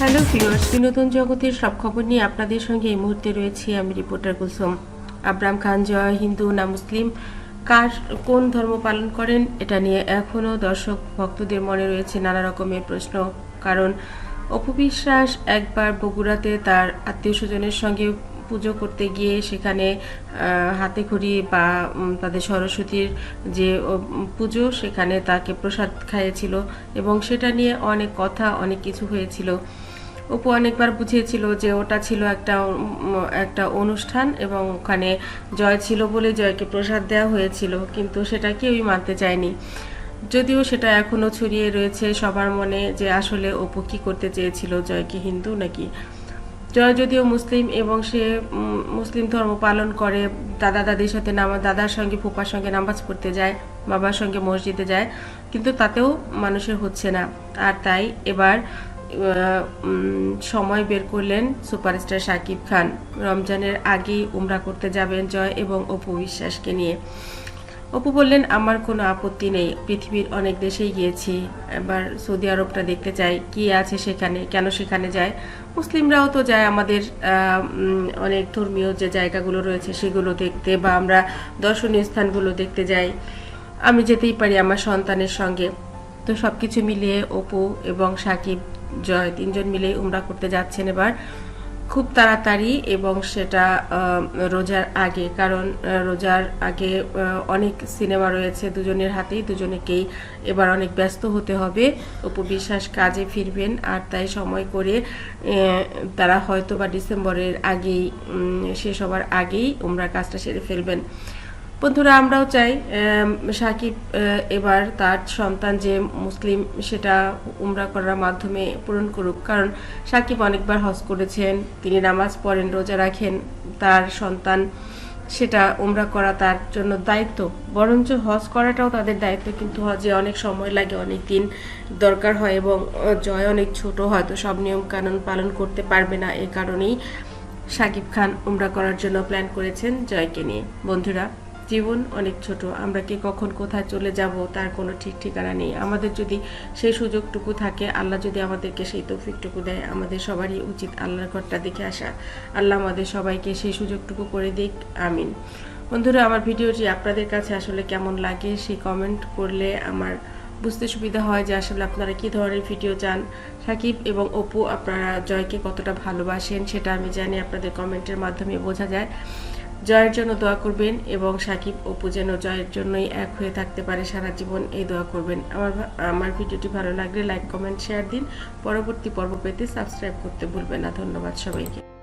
Hello viewers, বিনোদন জগতের সব খবর নিয়ে আপনাদের সঙ্গে এই মুহূর্তে রয়েছি আমি রিপোর্টার কুলসুম। আবরাম খান, জয় হিন্দু না মুসলিম? কার, কোন ধর্ম পালন করেন? এটা নিয়ে এখনও দর্শক ভক্তদের মনে রয়েছে নানা রকমের প্রশ্ন। কারণ অপু বিশ্বাস একবার বগুড়াতে তার আত্মীয় স্বজনের সঙ্গে পুজো করতে গিয়ে সেখানে হাতে খড়ি বা তাদের সরস্বতীর যে পুজো, সেখানে তাকে প্রসাদ খাইয়েছিল এবং সেটা নিয়ে অনেক কথা, অনেক কিছু হয়েছিল। অপু অনেকবার বুঝিয়েছিল যে ওটা ছিল একটা একটা অনুষ্ঠান এবং ওখানে জয় ছিল বলে জয়কে প্রসাদ দেওয়া হয়েছিল, কিন্তু সেটা কেউই মানতে চায়নি। যদিও সেটা এখনও ছড়িয়ে রয়েছে সবার মনে যে আসলে অপু কি করতে চেয়েছিল জয় কি হিন্দু নাকি? জয় যদিও মুসলিম এবং সে মুসলিম ধর্ম পালন করে, দাদা দাদির সাথে নামাজ দাদার সঙ্গে ফুপার সঙ্গে নামাজ পড়তে যায়, বাবার সঙ্গে মসজিদে যায়, কিন্তু তাতেও মানুষের হচ্ছে না। আর তাই এবার সময় বের করলেন সুপারস্টার শাকিব খান। রমজানের আগেই উমরা করতে যাবেন জয় এবং অপু বিশ্বাসকে নিয়ে। অপু বললেন, আমার কোনো আপত্তি নেই। পৃথিবীর অনেক দেশেই গিয়েছি। এবার সৌদি আরবটা দেখতে চাই। কি আছে সেখানে? কেন সেখানে যায়? মুসলিমরাও তো যায় আমাদের অনেক ধর্মীয় যে জায়গাগুলো রয়েছে সেগুলো দেখতে বা আমরা দর্শনীয় স্থানগুলো দেখতে যাই। আমি যেতেই পারি আমার সন্তানের সঙ্গে। তো সব কিছু মিলিয়ে অপু এবং সাকিব জয়, তিনজন মিলে উমরা করতে যাচ্ছেন এবার। খুব তাড়াতাড়ি এবং সেটা রোজার আগে, কারণ রোজার আগে অনেক সিনেমা রয়েছে দুজনের হাতেই, দুজনেকেই এবার অনেক ব্যস্ত হতে হবে। অপু বিশ্বাস কাজে ফিরবেন আর তাই সময় করে তারা হয়তো বা ডিসেম্বরের আগেই শেষ হবার আগেই উমরা কাজটা সেরে ফেলবেন। বন্ধুরা, আমরাও চাই সাকিব এবার তার সন্তান যে মুসলিম, সেটা উমরা করার মাধ্যমে পূরণ করুক। কারণ সাকিব অনেকবার হজ করেছেন, তিনি নামাজ পড়েন, রোজা রাখেন, তার সন্তান সেটা উমরা করা তার জন্য দায়িত্ব। বরঞ্চ হজ করাটাও তাদের দায়িত্ব, কিন্তু হজে অনেক সময় লাগে, অনেক দিন দরকার হয় এবং জয় অনেক ছোট হয়তো সব নিয়ম কানুন পালন করতে পারবে না। এ কারণেই সাকিব খান উমরা করার জন্য প্ল্যান করেছেন জয়কে নিয়ে। বন্ধুরা জীবন অনেক ছোট। আমরা কি কখন কোথায় চলে যাব তার কোনো ঠিক ঠিকানা নেই। আমাদের যদি সেই সুযোগটুকু থাকে, আল্লাহ যদি আমাদেরকে সেই তৌফিকটুকু দেয়, আমাদের সবারই উচিত আল্লাহর ঘরটা দেখে আসা। আল্লাহ আমাদের সবাইকে সেই সুযোগটুকু করে দিক। আমিন। বন্ধুরা, আমার ভিডিওটি আপনাদের কাছে আসলে কেমন লাগে সেই কমেন্ট করলে আমার বুঝতে সুবিধা হয় যে আসলে আপনারা কি ধরনের ভিডিও চান। সাকিব এবং অপু, আপনারা জয়কে কতটা ভালোবাসেন সেটা আমি জানি, আপনাদের কমেন্টের মাধ্যমে বোঝা যায়। জয়ের জন্য দোয়া করবেন এবং সাকিব অপু যেন জয়ের জন্যই এক হয়ে থাকতে পারে সারা জীবন, এই দোয়া করবেন। আমার আমার ভিডিওটি ভালো লাগলে লাইক কমেন্ট শেয়ার দিন। পরবর্তী পর্ব পেতে সাবস্ক্রাইব করতে ভুলবেন না। ধন্যবাদ সবাইকে।